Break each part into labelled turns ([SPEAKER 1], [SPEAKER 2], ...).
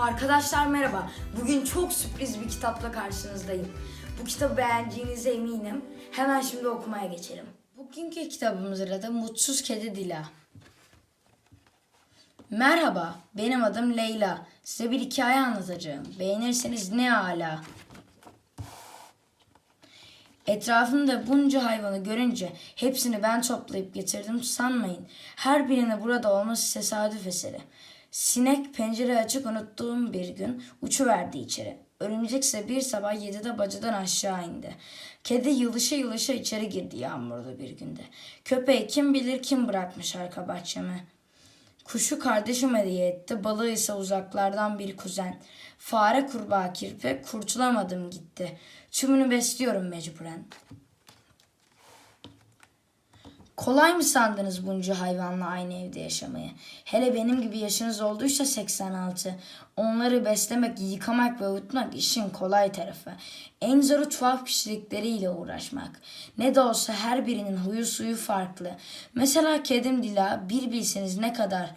[SPEAKER 1] Arkadaşlar merhaba. Bugün çok sürpriz bir kitapla karşınızdayım. Bu kitabı beğendiğinize eminim. Hemen şimdi okumaya geçelim. Bugünkü kitabımızın adı Mutsuz Kedi Dila. Merhaba, benim adım Leyla. Size bir hikaye anlatacağım. Beğenirseniz ne ala. Etrafımda bunca hayvanı görünce hepsini ben toplayıp getirdim sanmayın. Her birinin burada olması tesadüf eseri. Sinek pencere açık unuttuğum bir gün uçuverdi içeri. Örümcek ise bir sabah yedide bacadan aşağı indi. Kedi yılışa yılışa içeri girdi yağmurlu bir günde. Köpeği kim bilir kim bırakmış arka bahçeme. Kuşu kardeşim hediye etti, balığı ise uzaklardan bir kuzen. Fare kurbağa kirpi, kurtulamadım gitti. Tümünü besliyorum mecburen. Kolay mı sandınız bunca hayvanla aynı evde yaşamayı? Hele benim gibi yaşınız olduysa 86. Onları beslemek, yıkamak ve uyutmak işin kolay tarafı. En zoru tuhaf kişilikleriyle uğraşmak. Ne de olsa her birinin huyu suyu farklı. Mesela kedim Dila bir bilseniz ne kadar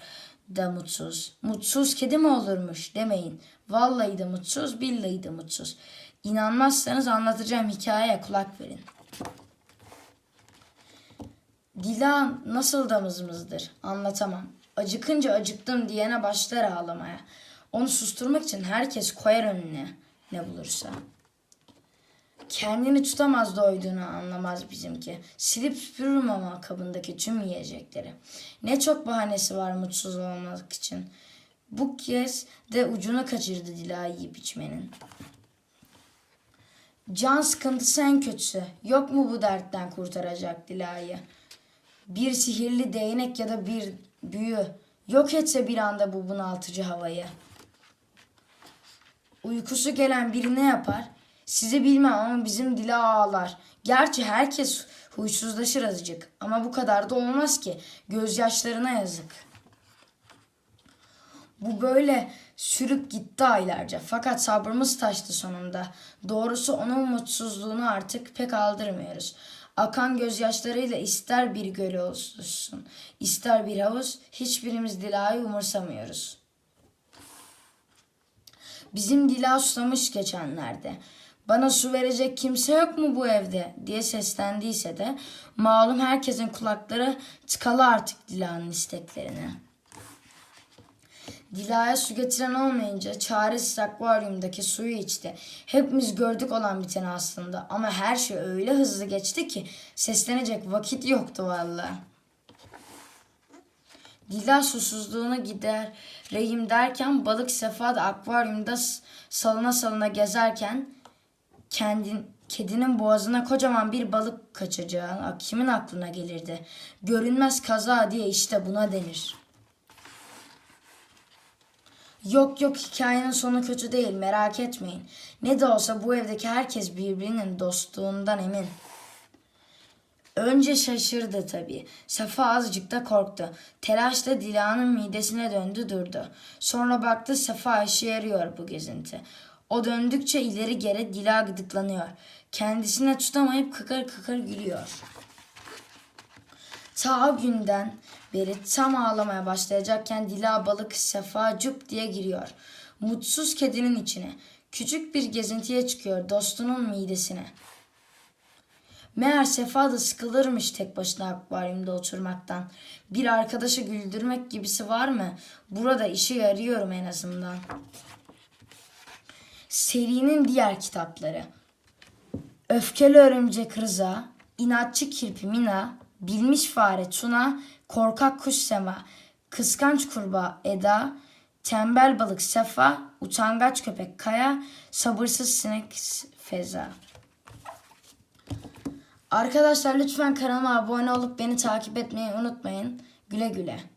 [SPEAKER 1] da mutsuz. Mutsuz kedi mi olurmuş demeyin. Vallahi de mutsuz, billahi de mutsuz. İnanmazsanız anlatacağım hikayeye kulak verin. Dila nasıl da mızmızdır anlatamam. Acıkınca acıktım diyene başlar ağlamaya. Onu susturmak için herkes koyar önüne ne bulursa. Kendini tutamaz doyduğunu anlamaz bizimki. Silip süpürürüm ama kabındaki tüm yiyecekleri. Ne çok bahanesi var mutsuz olmak için. Bu kez de ucunu kaçırdı Dila yiyip içmenin. Can sıkıntısı en kötüsü. Yok mu bu dertten kurtaracak Dila'yı? Bir sihirli değnek ya da bir büyü yok etse bir anda bu bunaltıcı havayı. Uykusu gelen biri ne yapar? Sizi bilmem ama bizim dila ağlar. Gerçi herkes huysuzlaşır azıcık ama bu kadar da olmaz ki. Gözyaşlarına yazık. Bu böyle sürüp gitti aylarca. Fakat sabrımız taştı sonunda. Doğrusu onun mutsuzluğunu artık pek aldırmıyoruz. Akan gözyaşlarıyla ister bir göl olsun, ister bir havuz, hiçbirimiz Dila'yı umursamıyoruz. Bizim Dila susamış geçenlerde. Bana su verecek kimse yok mu bu evde diye seslendiyse de malum herkesin kulakları tıkalı artık Dila'nın isteklerine. Dila'ya su getiren olmayınca çaresiz akvaryumdaki suyu içti. Hepimiz gördük olan biteni aslında ama her şey öyle hızlı geçti ki seslenecek vakit yoktu vallahi. Dila susuzluğunu gidereyim derken balık sefa da akvaryumda salına salına gezerken kendin, kedinin boğazına kocaman bir balık kaçacağı kimin aklına gelirdi? Görünmez kaza diye işte buna denir. Yok yok hikayenin sonu kötü değil merak etmeyin. Ne de olsa bu evdeki herkes birbirinin dostluğundan emin. Önce şaşırdı tabii. Safa azıcık da korktu. Telaşla Dila'nın midesine döndü durdu. Sonra baktı Safa işe yarıyor bu gezinti. O döndükçe ileri geri Dila gıdıklanıyor. Kendisine tutamayıp kıkır kıkır gülüyor. Ta günden beri tam ağlamaya başlayacakken Dila balık Sefa cup diye giriyor. Mutsuz kedinin içine. Küçük bir gezintiye çıkıyor dostunun midesine. Meğer Sefa da sıkılırmış tek başına akvaryumda oturmaktan. Bir arkadaşı güldürmek gibisi var mı? Burada işe yarıyorum en azından. Serinin diğer kitapları. Öfkeli Örümcek Rıza, İnatçı Kirpi Mina, Bilmiş Fare Tuna, Korkak Kuş Sema, Kıskanç Kurbağa Eda, Tembel Balık Sefa, Utangaç Köpek Kaya, Sabırsız Sinek Feza. Arkadaşlar lütfen kanalıma abone olup beni takip etmeyi unutmayın. Güle güle.